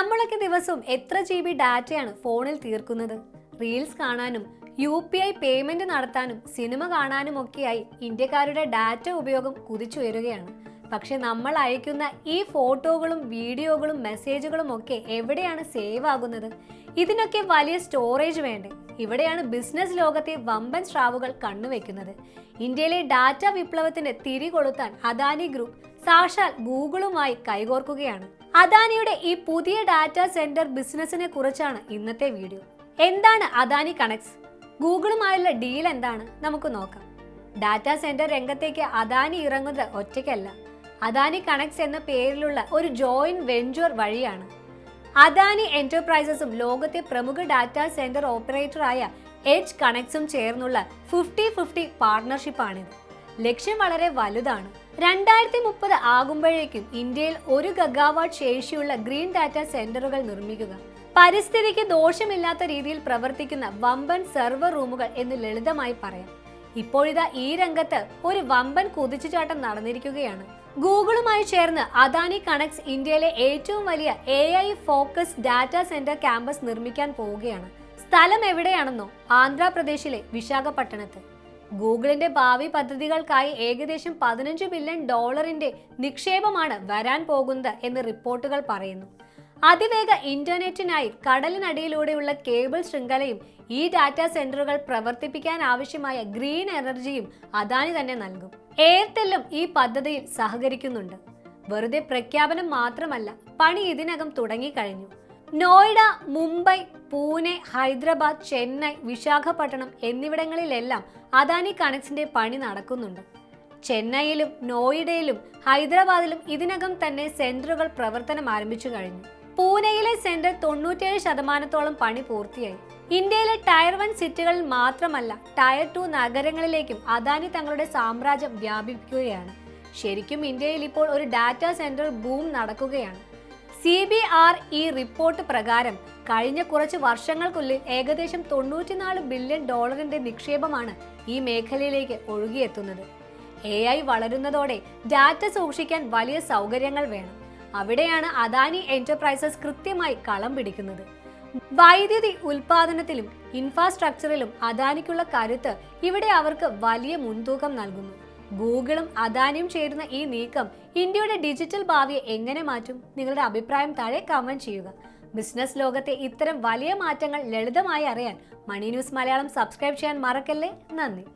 നമ്മളൊക്കെ ദിവസവും എത്ര ജി ബി ഡാറ്റയാണ് ഫോണിൽ തീർക്കുന്നത്? റീൽസ് കാണാനും യു പി ഐ പേയ്മെന്റ് നടത്താനും സിനിമ കാണാനും ഒക്കെയായി ഇന്ത്യക്കാരുടെ ഡാറ്റ ഉപയോഗം കുതിച്ചുയരുകയാണ്. പക്ഷെ നമ്മൾ അയക്കുന്ന ഈ ഫോട്ടോകളും വീഡിയോകളും മെസ്സേജുകളും ഒക്കെ എവിടെയാണ് സേവ് ആകുന്നത്? ഇതിനൊക്കെ വലിയ സ്റ്റോറേജ് വേണ്ടേ? ഇവിടെയാണ് ബിസിനസ് ലോകത്തെ വമ്പൻ സ്രാവുകൾ കണ്ണുവെക്കുന്നത്. ഇന്ത്യയിലെ ഡാറ്റ വിപ്ലവത്തിന് തിരികൊളുത്താൻ അദാനി ഗ്രൂപ്പ് സാക്ഷാൽ ഗൂഗിളുമായി കൈകോർക്കുകയാണ്. അദാനിയുടെ ഈ പുതിയ ഡാറ്റാ സെന്റർ ബിസിനസിനെ കുറിച്ചാണ് ഇന്നത്തെ വീഡിയോ. എന്താണ് അദാനി കണക്ട്സ്? ഗൂഗിളുമായുള്ള ഡീൽ എന്താണ്? നമുക്ക് നോക്കാം. ഡാറ്റാ സെന്റർ രംഗത്തേക്ക് അദാനി ഇറങ്ങുന്നത് ഒറ്റയ്ക്കല്ല. അദാനി കണക്ട്സ് എന്ന പേരിലുള്ള ഒരു ജോയിന്റ് വെഞ്ചർ വഴിയാണ്. അദാനി എന്റർപ്രൈസസും ലോകത്തെ പ്രമുഖ ഡാറ്റാ സെന്റർ ഓപ്പറേറ്ററായ എഡ്ജ് കണക്ട്സും ചേർന്നുള്ള ഫിഫ്റ്റി ഫിഫ്റ്റി പാർട്ണർഷിപ്പാണിത്. ലക്ഷ്യം വളരെ വലുതാണ്. രണ്ടായിരത്തി മുപ്പത് ആകുമ്പോഴേക്കും ഇന്ത്യയിൽ ഒരു ഗഗാവാട്ട് ശേഷിയുള്ള ഗ്രീൻ ഡാറ്റ സെന്ററുകൾ നിർമ്മിക്കുക. പരിസ്ഥിതിക്ക് ദോഷമില്ലാത്ത രീതിയിൽ പ്രവർത്തിക്കുന്ന വമ്പൻ സെർവർ റൂമുകൾ എന്ന് ലളിതമായി പറയാം. ഇപ്പോഴിതാ ഈ രംഗത്ത് ഒരു വമ്പൻ കുതിച്ചുചാട്ടം നടന്നിരിക്കുകയാണ്. ഗൂഗിളുമായി ചേർന്ന് അദാനി കണക്ട്സ് ഇന്ത്യയിലെ ഏറ്റവും വലിയ A I focus data centre campus നിർമ്മിക്കാൻ പോവുകയാണ്. സ്ഥലം എവിടെയാണെന്നോ ആന്ധ്രാപ്രദേശിലെ വിശാഖപട്ടണത്ത്. ഗൂഗിളിന്റെ ഭാവി പദ്ധതികൾക്കായി ഏകദേശം പതിനഞ്ച് ബില്യൺ ഡോളറിന്റെ നിക്ഷേപമാണ് വരാൻ പോകുന്നത് എന്ന് റിപ്പോർട്ടുകൾ പറയുന്നു. അതിവേഗ ഇന്റർനെറ്റിനായി കടലിനടിയിലൂടെയുള്ള കേബിൾ ശൃംഖലയും ഈ ഡാറ്റാ സെന്ററുകൾ പ്രവർത്തിപ്പിക്കാൻ ആവശ്യമായ ഗ്രീൻ എനർജിയും അദാനി തന്നെ നൽകും. എയർടെല്ലും ഈ പദ്ധതിയിൽ സഹകരിക്കുന്നുണ്ട്. വെറുതെ പ്രഖ്യാപനം മാത്രമല്ല പണി ഇതിനകം തുടങ്ങിക്കഴിഞ്ഞു. നോയിഡ മുംബൈ പൂനെ ഹൈദരാബാദ് ചെന്നൈ വിശാഖപട്ടണം എന്നിവിടങ്ങളിലെല്ലാം അദാനി കണക്സിന്റെ പണി നടക്കുന്നുണ്ട്. ചെന്നൈയിലും നോയിഡയിലും ഹൈദരാബാദിലും ഇതിനകം തന്നെ സെന്ററുകൾ പ്രവർത്തനം ആരംഭിച്ചു കഴിഞ്ഞു. പൂനെയിലെ സെന്റർ തൊണ്ണൂറ്റേഴ് ശതമാനത്തോളം പണി പൂർത്തിയായി. ഇന്ത്യയിലെ ടയർ വൺ സിറ്റികളിൽ മാത്രമല്ല ടയർ ടു നഗരങ്ങളിലേക്കും അദാനി തങ്ങളുടെ സാമ്രാജ്യം വ്യാപിപ്പിക്കുകയാണ്. ശരിക്കും ഇന്ത്യയിൽ ഇപ്പോൾ ഒരു ഡാറ്റാ സെന്റർ ബൂം നടക്കുകയാണ്. C B R E report പ്രകാരം കഴിഞ്ഞ കുറച്ച് വർഷങ്ങൾക്കുള്ളിൽ ഏകദേശം തൊണ്ണൂറ്റിനാല് ബില്യൺ ഡോളറിന്റെ നിക്ഷേപമാണ് ഈ മേഖലയിലേക്ക് ഒഴുകിയെത്തുന്നത്. എ ഐ വളരുന്നതോടെ ഡാറ്റ സൂക്ഷിക്കാൻ വലിയ സൗകര്യങ്ങൾ വേണം. അവിടെയാണ് അദാനി എന്റർപ്രൈസസ് കൃത്യമായി കളം പിടിക്കുന്നത്. വൈദ്യുതി ഉൽപാദനത്തിലും ഇൻഫ്രാസ്ട്രക്ചറിലും അദാനിക്കുള്ള കരുത്ത് ഇവിടെ അവർക്ക് വലിയ മുൻതൂക്കം നൽകുന്നു. ഗൂഗിളും അദാനിയും ചേരുന്ന ഈ നീക്കം ഇന്ത്യയുടെ ഡിജിറ്റൽ ഭാവിയെ എങ്ങനെ മാറ്റും? നിങ്ങളുടെ അഭിപ്രായം താഴെ കമന്റ് ചെയ്യുക. ബിസിനസ് ലോകത്തെ ഇത്തരം വലിയ മാറ്റങ്ങൾ ലളിതമായി അറിയാൻ മണി ന്യൂസ് മലയാളം സബ്സ്ക്രൈബ് ചെയ്യാൻ മറക്കല്ലേ? നന്ദി.